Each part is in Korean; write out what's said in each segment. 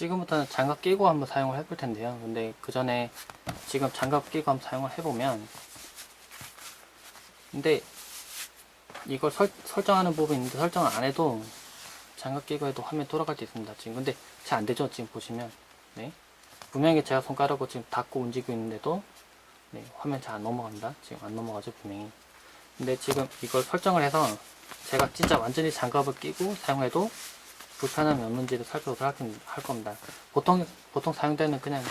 지금부터는 장갑 끼고 한번 사용을 해볼 텐데요. 근데 그 전에 지금 장갑 끼고 한번 사용을 해보면 근데 이걸 설, 설정하는 부분이 있는데 설정을 안 해도 장갑 끼고 해도 화면 돌아갈 때 있습니다. 지금 근데 잘 안 되죠. 지금 보시면 네 분명히 제가 손가락으로 지금 닫고 움직이고 있는데도 네, 화면 잘 안 넘어갑니다. 지금 안 넘어가죠 분명히. 근데 지금 이걸 설정을 해서 제가 진짜 완전히 장갑을 끼고 사용해도 불편함이 없는지를 살펴보도록 할, 겁니다. 보통, 보통 사용되는 그냥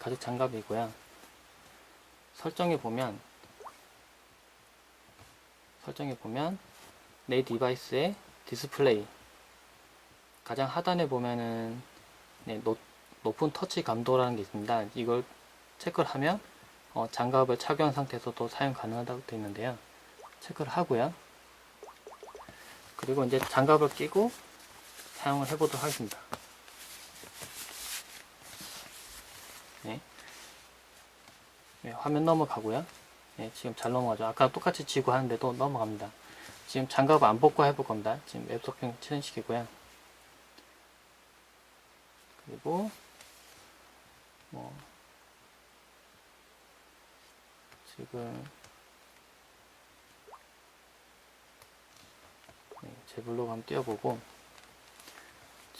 가죽 장갑이고요. 설정에 보면, 설정에 보면, 내 디바이스의 디스플레이. 가장 하단에 보면은, 네, 높, 높은 터치 감도라는 게 있습니다. 이걸 체크를 하면, 어, 장갑을 착용한 상태에서도 사용 가능하다고 되어 있는데요. 체크를 하고요. 그리고 이제 장갑을 끼고 사용을 해보도록 하겠습니다. 네. 네, 화면 넘어가고요. 네, 지금 잘 넘어가죠. 아까 똑같이 지고 하는데도 넘어갑니다. 지금 장갑 안 벗고 해볼 겁니다. 지금 웹서핑 식이고요. 그리고 뭐 지금 네, 제 블로그 한번 띄워보고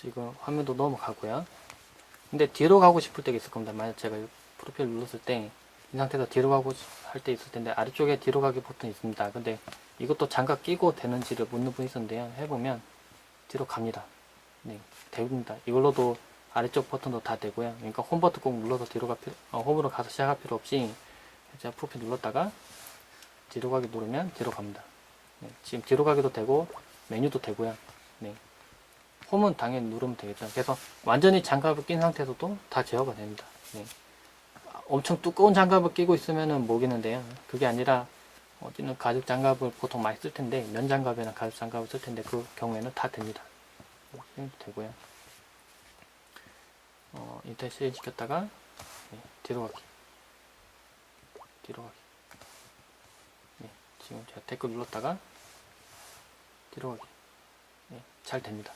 지금 화면도 넘어가고요. 근데 뒤로 가고 싶을 때가 있을 겁니다. 만약 제가 이 프로필 눌렀을 때 이 상태에서 뒤로 가고 할 때 있을 텐데 아래쪽에 뒤로 가기 버튼이 있습니다. 근데 이것도 장갑 끼고 되는지를 묻는 분이 있었는데요. 해보면 뒤로 갑니다. 네, 됩니다. 이걸로도 아래쪽 버튼도 다 되고요. 그러니까 홈 버튼 꼭 눌러서 뒤로 가 필요, 어, 홈으로 가서 시작할 필요 없이 제가 프로필 눌렀다가 뒤로 가기 누르면 뒤로 갑니다. 네, 지금 뒤로 가기도 되고 메뉴도 되고요. 네. 홈은 당연히 누르면 되겠죠. 그래서 완전히 장갑을 낀 상태에서도 다 제어가 됩니다. 네. 엄청 두꺼운 장갑을 끼고 있으면은 모르겠는데요. 그게 아니라 어디는 가죽 장갑을 보통 많이 쓸 텐데 면 장갑이나 가죽 장갑을 쓸 텐데 그 경우에는 다 됩니다. 되고요. 어, 인터넷 실행 시켰다가 네, 뒤로 가기. 뒤로 가기. 네, 지금 제가 댓글 눌렀다가 뒤로 가기. 네, 잘 됩니다.